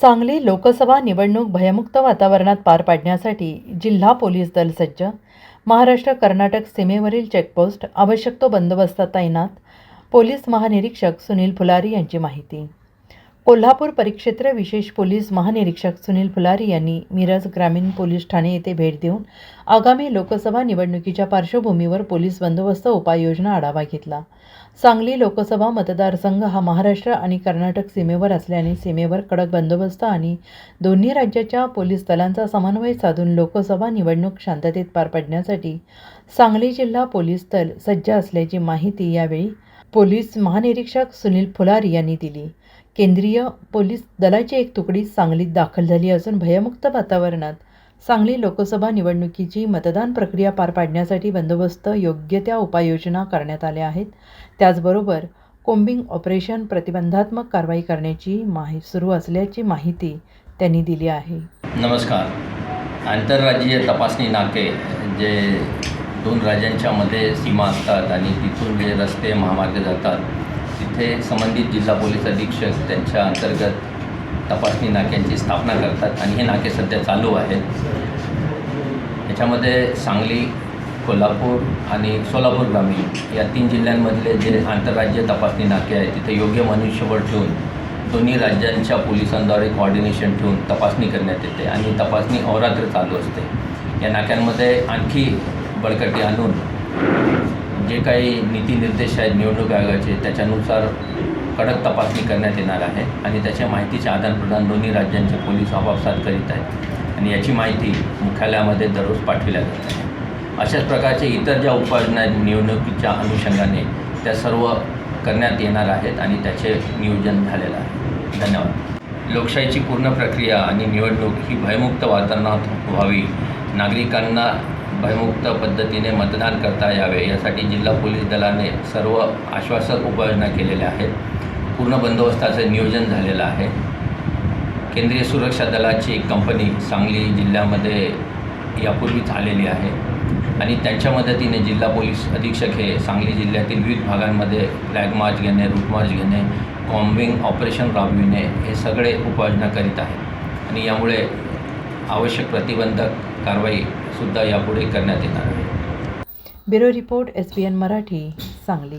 सांगली लोकसभा निवडणूक भयमुक्त वातावरणात पार पाडण्यासाठी जिल्हा पोलीस दल सज्ज. महाराष्ट्र कर्नाटक सीमेवरील चेकपोस्ट आवश्यक तो बंदोबस्तात तैनात पोलीस महानिरीक्षक सुनील फुलारी यांची माहिती. कोल्हापूर परिक्षेत्र विशेष पोलीस महानिरीक्षक सुनील फुलारी यांनी मिरज ग्रामीण पोलीस ठाणे येथे भेट देऊन आगामी लोकसभा निवडणुकीच्या पार्श्वभूमीवर पोलीस बंदोबस्त उपाययोजना आढावा घेतला. सांगली लोकसभा मतदारसंघ हा महाराष्ट्र आणि कर्नाटक सीमेवर असल्याने सीमेवर कडक बंदोबस्त आणि दोन्ही राज्याच्या पोलीस दलांचा समन्वय साधून लोकसभा निवडणूक शांततेत पार पाडण्यासाठी सांगली जिल्हा पोलीस दल सज्ज असल्याची माहिती यावेळी पोलीस महानिरीक्षक सुनील फुलारी यांनी दिली. केंद्रीय पोलीस दलाची एक तुकडी सांगलीत दाखल झाली असून भयमुक्त वातावरणात सांगली लोकसभा निवडणुकीची मतदान प्रक्रिया पार पाडण्यासाठी बंदोबस्त योग्य त्या उपाययोजना करण्यात आल्या आहेत. त्याचबरोबर कोम्बिंग ऑपरेशन प्रतिबंधात्मक कारवाई करण्याची माहि सुरू असल्याची माहिती त्यांनी दिली आहे. नमस्कार. आंतरराज्यीय तपासणी नाके जे दोन राज्यांच्या मध्ये सीमा असतात आणि तिथून जे रस्ते महामार्ग जातात तिथे संबंधित जिल्हा पोलीस अधीक्षक त्यांच्या अंतर्गत तपासणी नाक्यांची स्थापना करतात आणि हे नाके सध्या चालू आहेत. याच्यामध्ये सांगली कोल्हापूर आणि सोलापूर ग्रामीण या तीन जिल्ह्यांमधले जे आंतरराज्य तपासणी नाके आहेत तिथे योग्य मनुष्यबळ ठेवून दोन्ही राज्यांच्या पोलिसांद्वारे कॉर्डिनेशन ठेवून तपासणी करण्यात येते आणि तपासणी अहोरात्र चालू असते. या नाक्यांमध्ये आणखी बळकटी आणून जे काही नीती निर्देश आहेत निवडणूक आयोगाचे त्याच्यानुसार कडक तपासणी करण्यात येणार आहे आणि त्याच्या माहितीचे आदानप्रदान दोन्ही राज्यांचे पोलीस आपापसात करीत आहेत आणि याची माहिती मुख्यालयामध्ये दररोज पाठविल्या जात आहे. अशाच प्रकारचे इतर ज्या उपाययोजना आहेत निवडणुकीच्या अनुषंगाने त्या सर्व करण्यात येणार आहेत आणि त्याचे नियोजन झालेलं आहे. धन्यवाद. लोकशाहीची पूर्ण प्रक्रिया आणि निवडणूक ही भयमुक्त वातावरणात व्हावी. नागरिकांना भयमुक्त पद्धतीने मतदान करता यावे यासाठी जिल्हा पोलीस दलाने सर्व आश्वासक उपाययोजना केलेल्या आहेत. पूर्ण बंदोबस्ताचं नियोजन झालेलं आहे. केंद्रीय सुरक्षा दलाची एक कंपनी सांगली जिल्ह्यामध्ये यापूर्वीच आलेली आहे आणि त्यांच्या मदतीने जिल्हा पोलीस अधीक्षक हे सांगली जिल्ह्यातील विविध भागांमध्ये फ्लॅग मार्च घेणे रूट मार्च घेणे कॉम्बिंग ऑपरेशन राबविणे हे सगळे उपाययोजना करीत आहेत. आणि यामुळे आवश्यक प्रतिबंधक कारवाई सुद्धा यापुढे करण्यात येणार आहे. Bureau report S B N Marathi Sangli.